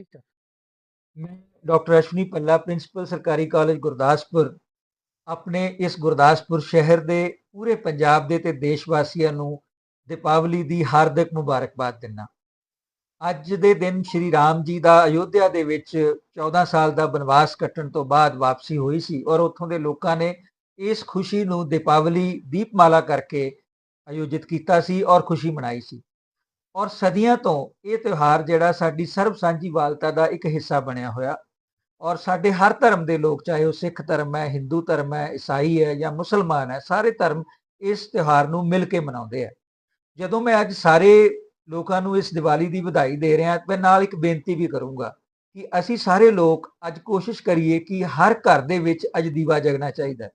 ਠੀਕ ਮੈਂ ਡਾਕਟਰ ਅਸ਼ਵਨੀ ਪੱਲਾ, ਪ੍ਰਿੰਸੀਪਲ, ਸਰਕਾਰੀ ਕਾਲਜ ਗੁਰਦਾਸਪੁਰ, ਆਪਣੇ ਇਸ ਗੁਰਦਾਸਪੁਰ ਸ਼ਹਿਰ ਦੇ ਪੂਰੇ ਪੰਜਾਬ ਦੇ ਤੇ ਦੇਸ਼ ਵਾਸੀਆਂ ਨੂੰ ਦੀਪਾਵਲੀ ਦੀ ਹਾਰਦਿਕ ਮੁਬਾਰਕਬਾਦ ਦਿੰਦਾ ਅੱਜ ਦੇ ਦਿਨ ਸ਼੍ਰੀ ਰਾਮ ਜੀ ਦਾ ਅਯੋਧਿਆ ਦੇ ਵਿੱਚ 14 ਸਾਲ ਦਾ ਬਨਵਾਸ ਕੱਟਣ ਤੋਂ ਬਾਅਦ ਵਾਪਸੀ ਹੋਈ ਸੀ ਔਰ ਉੱਥੋਂ ਦੇ ਲੋਕਾਂ ਨੇ ਇਸ ਖੁਸ਼ੀ ਨੂੰ ਦੀਪਾਵਲੀ ਦੀਪਮਾਲਾ ਕਰਕੇ ਆਯੋਜਿਤ ਕੀਤਾ ਸੀ ਔਰ ਖੁਸ਼ੀ ਮਨਾਈ ਸੀ। ਔਰ ਸਦੀਆਂ ਤੋਂ ਇਹ ਤਿਉਹਾਰ ਜਿਹੜਾ ਸਾਡੀ ਸਰਬ ਸਾਂਝੀਵਾਲਤਾ ਦਾ ਇੱਕ ਹਿੱਸਾ ਬਣਿਆ ਹੋਇਆ। ਔਰ ਸਾਡੇ ਹਰ ਧਰਮ ਦੇ ਲੋਕ, ਚਾਹੇ ਉਹ ਸਿੱਖ ਧਰਮ ਹੈ, ਹਿੰਦੂ ਧਰਮ ਹੈ, ਈਸਾਈ ਹੈ ਜਾਂ ਮੁਸਲਮਾਨ ਹੈ, ਸਾਰੇ ਧਰਮ ਇਸ ਤਿਉਹਾਰ ਨੂੰ ਮਿਲ ਕੇ ਮਨਾਉਂਦੇ ਆ। ਜਦੋਂ ਮੈਂ ਅੱਜ ਸਾਰੇ ਲੋਕਾਂ ਨੂੰ ਇਸ ਦੀਵਾਲੀ ਦੀ ਵਧਾਈ ਦੇ ਰਿਹਾ, ਮੈਂ ਨਾਲ ਇੱਕ ਬੇਨਤੀ ਵੀ ਕਰੂੰਗਾ ਕਿ ਅਸੀਂ ਸਾਰੇ ਲੋਕ ਅੱਜ ਕੋਸ਼ਿਸ਼ ਕਰੀਏ ਕਿ ਹਰ ਘਰ ਦੇ ਵਿੱਚ ਅੱਜ ਦੀਵਾ ਜਗਣਾ ਚਾਹੀਦਾ।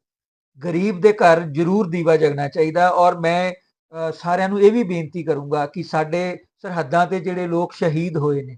ਗਰੀਬ ਦੇ ਘਰ ਜ਼ਰੂਰ ਦੀਵਾ ਜਗਣਾ ਚਾਹੀਦਾ ਔਰ ਮੈਂ ਸਾਰਿਆਂ ਨੂੰ ਇਹ ਵੀ ਬੇਨਤੀ ਕਰੂੰਗਾ ਕਿ ਸਾਡੇ ਸਰਹੱਦਾਂ ਤੇ ਜਿਹੜੇ ਲੋਕ ਸ਼ਹੀਦ ਹੋਏ ਨੇ,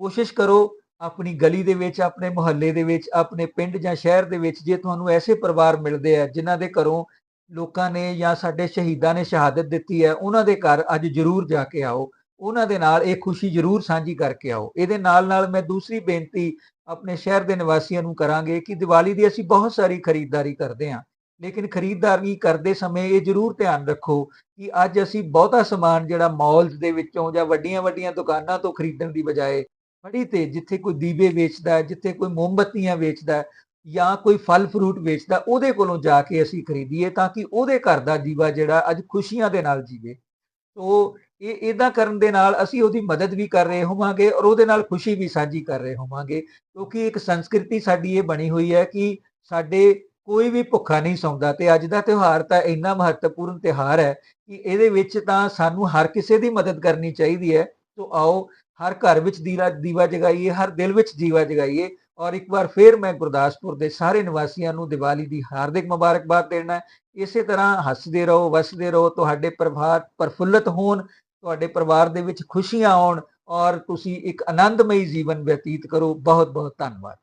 ਕੋਸ਼ਿਸ਼ ਕਰੋ ਆਪਣੀ ਗਲੀ ਦੇ ਵਿੱਚ, ਆਪਣੇ ਮੁਹੱਲੇ ਦੇ ਵਿੱਚ, ਆਪਣੇ ਪਿੰਡ ਜਾਂ ਸ਼ਹਿਰ ਦੇ ਵਿੱਚ ਜੇ ਤੁਹਾਨੂੰ ਐਸੇ ਪਰਿਵਾਰ ਮਿਲਦੇ ਆ ਜਿਨ੍ਹਾਂ ਦੇ ਘਰੋਂ ਲੋਕਾਂ ਨੇ ਜਾਂ ਸਾਡੇ ਸ਼ਹੀਦਾਂ ਨੇ ਸ਼ਹਾਦਤ ਦਿੱਤੀ ਹੈ, ਉਹਨਾਂ ਦੇ ਘਰ ਅੱਜ ਜ਼ਰੂਰ ਜਾ ਕੇ ਆਓ, ਉਹਨਾਂ ਦੇ ਨਾਲ ਇਹ ਖੁਸ਼ੀ ਜ਼ਰੂਰ ਸਾਂਝੀ ਕਰਕੇ ਆਓ। ਇਹਦੇ ਨਾਲ ਨਾਲ ਮੈਂ ਦੂਸਰੀ ਬੇਨਤੀ ਆਪਣੇ ਸ਼ਹਿਰ ਦੇ ਨਿਵਾਸੀਆਂ ਨੂੰ ਕਰਾਂਗੇ ਕਿ ਦੀਵਾਲੀ ਦੀ ਅਸੀਂ ਬਹੁਤ ਸਾਰੀ ਖਰੀਦਦਾਰੀ ਕਰਦੇ ਹਾਂ। ਲੇਕਿਨ ਖਰੀਦਦਾਰੀ ਕਰਦੇ ਸਮੇਂ ਇਹ ਜ਼ਰੂਰ ਧਿਆਨ ਰੱਖੋ ਕਿ ਅੱਜ ਅਸੀਂ ਬਹੁਤਾ ਸਮਾਨ ਜਿਹੜਾ ਮਾਲਸ ਦੇ ਵਿੱਚੋਂ ਜਾਂ ਵੱਡੀਆਂ ਵੱਡੀਆਂ ਦੁਕਾਨਾਂ ਤੋਂ ਖਰੀਦਣ ਦੀ ਬਜਾਏ ਫੜੀ ਤੇ ਜਿੱਥੇ ਕੋਈ ਦੀਵੇ ਵੇਚਦਾ, ਜਿੱਥੇ ਕੋਈ ਮੋਮਬੱਤੀਆਂ ਵੇਚਦਾ ਜਾਂ ਕੋਈ ਫਲ ਫਰੂਟ ਵੇਚਦਾ, ਉਹਦੇ ਕੋਲੋਂ ਜਾ ਕੇ ਅਸੀਂ ਖਰੀਦੀਏ ਤਾਂ ਕਿ ਉਹਦੇ ਘਰ ਦਾ ਜੀਵਾ ਜਿਹੜਾ ਅੱਜ ਖੁਸ਼ੀਆਂ ਦੇ ਨਾਲ ਜੀਵੇ। ਸੋ ਇਹ ਇਦਾਂ ਕਰਨ ਦੇ ਨਾਲ ਅਸੀਂ ਉਹਦੀ ਮਦਦ ਵੀ ਕਰ ਰਹੇ ਹੋਵਾਂਗੇ ਔਰ ਉਹਦੇ ਨਾਲ ਖੁਸ਼ੀ ਵੀ ਸਾਂਝੀ ਕਰ ਰਹੇ ਹੋਵਾਂਗੇ ਕਿਉਂਕਿ ਇੱਕ ਸੰਸਕ੍ਰਿਤੀ ਸਾਡੀ ਇਹ ਬਣੀ ਹੋਈ ਹੈ ਕਿ ਸਾਡੇ ਕੋਈ ਵੀ ਭੁੱਖਾ ਨਹੀਂ ਸੌਂਦਾ ਤੇ ਅੱਜ ਦਾ ਤਿਉਹਾਰ ਤਾਂ ਇੰਨਾ ਮਹੱਤਵਪੂਰਨ ਤਿਉਹਾਰ ਹੈ ਕਿ ਇਹਦੇ ਵਿੱਚ ਤਾਂ ਸਾਨੂੰ ਹਰ ਕਿਸੇ ਦੀ ਮਦਦ ਕਰਨੀ ਚਾਹੀਦੀ ਹੈ। ਸੋ ਆਓ, ਹਰ ਘਰ ਵਿੱਚ ਦੀਵਾ ਦੀਵਾ ਜਗਾਈਏ, ਹਰ ਦਿਲ ਵਿੱਚ ਦੀਵਾ ਜਗਾਈਏ ਔਰ ਇੱਕ ਵਾਰ ਫੇਰ ਮੈਂ ਗੁਰਦਾਸਪੁਰ ਦੇ ਸਾਰੇ ਨਿਵਾਸੀਆਂ ਨੂੰ ਦੀਵਾਲੀ ਦੀ ਹਾਰਦਿਕ ਮੁਬਾਰਕਬਾਦ ਦੇਣਾ ਇਸੇ ਤਰ੍ਹਾਂ ਹੱਸਦੇ ਰਹੋ, ਵਸਦੇ ਰਹੋ, ਤੁਹਾਡੇ ਪਰਿਵਾਰ ਪ੍ਰਫੁੱਲਤ ਹੋਣ, ਤੁਹਾਡੇ ਪਰਿਵਾਰ ਦੇ ਵਿੱਚ ਖੁਸ਼ੀਆਂ ਆਉਣ ਔਰ ਤੁਸੀਂ ਇੱਕ ਆਨੰਦਮਈ ਜੀਵਨ ਬਤੀਤ ਕਰੋ। ਬਹੁਤ ਬਹੁਤ ਧੰਨਵਾਦ।